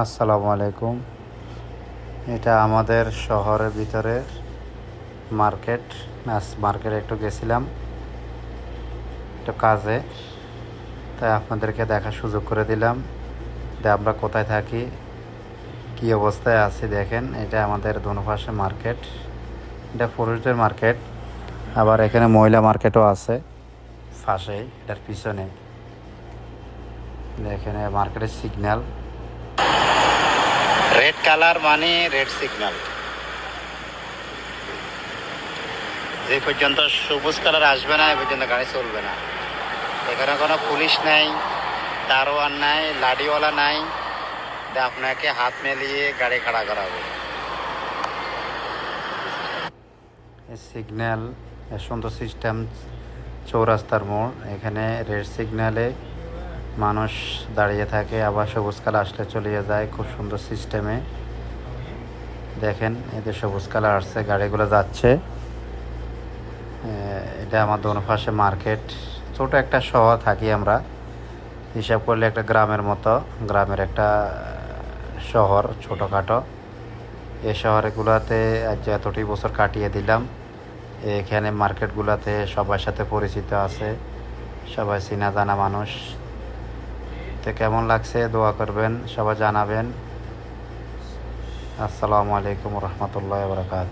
আসসালামু আলাইকুম। এটা আমাদের শহরের ভিতরে মার্কেট। আজ মার্কেটে একটু গেছিলাম। একটু কাজে। তাই আপনাদেরকে দেখার সুযোগ করে দিলাম। যে আমরা কোথায় থাকি? কি অবস্থায় আছি দেখেন, এটা আমাদের দোনোপাশে মার্কেট। এটা পুরুষদের মার্কেট। আবার এখানে মহিলা মার্কেটও আছে। পাশেই, এটার পিছনে। এখানে মার্কেটের সিগন্যাল রেড কালার মানে রেড সিগন্যাল যে পর্যন্ত সবুজ কালার আসবে না, এ পর্যন্ত গাড়ি চলবে না। এখানে কোনো পুলিশ নাই, দারোয়ান নাই লাডিওয়ালা নাই। আপনাকে হাত মেলিয়ে গাড়ি খাড়া করাবে। সিগন্যাল সুন্দর সিস্টেম চৌরাস্তার মোড়। এখানে রেড সিগন্যালে মানুষ দাঁড়িয়ে থাকে, আবার সবুজ কালার আসলে চলে যায় খুব সুন্দর সিস্টেমে দেখেন এদের সবুজ কালার আসছে, গাড়িগুলো যাচ্ছে। এটা আমার দোনো পাশে মার্কেট ছোট একটা শহর থাকি আমরা, হিসাব করলে একটা গ্রামের মতো, গ্রামের একটা শহর ছোটোখাটো। এই শহরগুলোতে আজ এতটি বছর কাটিয়ে দিলাম। এখানে মার্কেটগুলোতে সবার সাথে পরিচিত আছে, সবাই চেনা জানা মানুষ। তো কেমন লাগছে? দোয়া করবেন সবাই জানাবেন। আসসালামু আলাইকুম রহমতুল্লাহ বরকাত